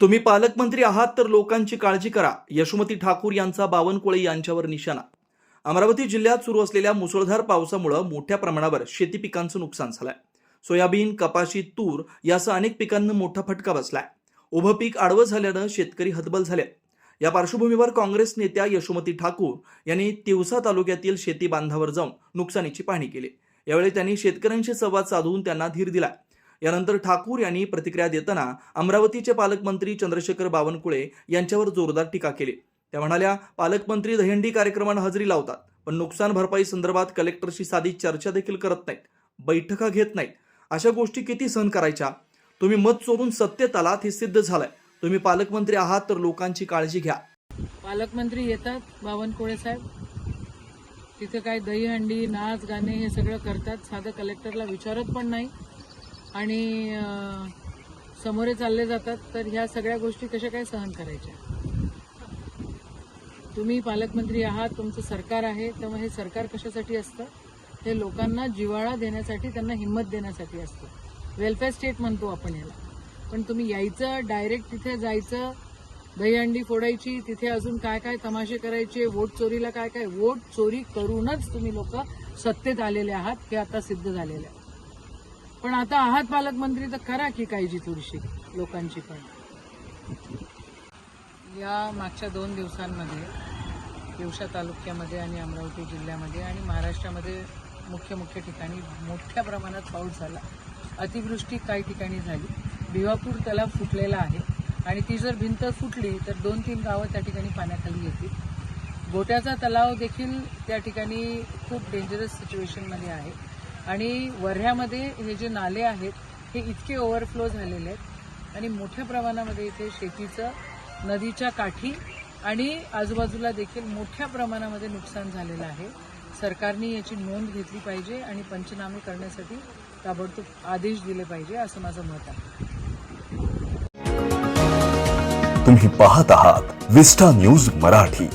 तुम्ही पालकमंत्री आहात तर लोकांची काळजी करा. यशोमती ठाकूर यांचा बावनकुळे यांच्यावर निशाणा. अमरावती जिल्ह्यात सुरू असलेल्या मुसळधार पावसामुळं मोठ्या प्रमाणावर शेती पिकांचं नुकसान झालंय. सोयाबीन कपाशी तूर यासह अनेक पिकांना मोठा फटका बसलाय. उभं पीक आडवं झाल्यानं शेतकरी हतबल झाले. या पार्श्वभूमीवर काँग्रेस नेत्या यशोमती ठाकूर यांनी तिवसा तालुक्यातील शेती बांधावर जाऊन नुकसानीची पाहणी केली. यावेळी त्यांनी शेतकऱ्यांशी संवाद साधून त्यांना धीर दिला. यानंतर ठाकूर यांनी प्रतिक्रिया देताना अमरावतीचे पालकमंत्री चंद्रशेखर बावनकुळे यांच्यावर जोरदार टीका केली. त्या म्हणाल्या पालकमंत्री दहीहंडी कार्यक्रमांना हजेरी लावतात पण नुकसान भरपाई संदर्भात कलेक्टरशी साधी चर्चा देखील करत नाहीत बैठका घेत नाहीत. अशा गोष्टी किती सहन करायच्या? तुम्ही मत चोरून सत्तेत आलात हे सिद्ध झालंय. तुम्ही पालकमंत्री आहात तर लोकांची काळजी घ्या. पालकमंत्री येतात बावनकुळे साहेब. तिथे काय दहीहंडी नाच गाणे हे सगळं करतात साधं कलेक्टरला विचारत पण नाही. आणि समोरे चालले जातात तर ह्या सगळ्या गोष्टी कशा काय सहन करायच्या? तुम्ही पालकमंत्री आहात तुमचं सरकार आहे तेव्हा हे सरकार कशासाठी असतं? हे लोकांना जिवाळा देण्यासाठी त्यांना हिंमत देण्यासाठी असतं. वेलफेअर स्टेट म्हणतो आपण याला. पण तुम्ही यायचं डायरेक्ट तिथे जायचं दहीहंडी फोडायची तिथे अजून काय काय तमाशे करायचे वोट चोरीला काय काय वोट चोरी करूनच तुम्ही लोक सत्तेत आलेले आहात हे आता सिद्ध झालेलं आहे. पण आता आहात पालकमंत्री तर करा की काळजी थोडीशी लोकांची पण. या मागच्या दोन दिवसांमध्ये दिवसा तालुक्यामध्ये आणि अमरावती जिल्ह्यामध्ये आणि महाराष्ट्रामध्ये मुख्य मुख्य ठिकाणी मोठ्या प्रमाणात पाऊस झाला. अतिवृष्टी काही ठिकाणी झाली. भिवापूर तलाव फुटलेला आहे आणि ती जर भिंत फुटली तर दोन तीन गावं त्या ठिकाणी पाण्याखाली येतील. गोट्याचा तलाव देखील त्या ठिकाणी खूप डेंजरस सिच्युएशनमध्ये आहे. आणि वर्ह्यामध्ये हे जे नाले आहेत हे इतके ओव्हरफ्लो झालेले आहेत. आणि मोठ्या प्रमाणामध्ये इथे शेतीचं नदीच्या काठी आणि आजूबाजूला देखील मोठ्या प्रमाणामध्ये नुकसान झालेलं आहे. सरकारने याची नोंद घेतली पाहिजे आणि पंचनामे करण्यासाठी ताबडतोब आदेश दिले पाहिजे असं माझं मत आहे. तुम्ही पाहत आहात विस्टा न्यूज मराठी.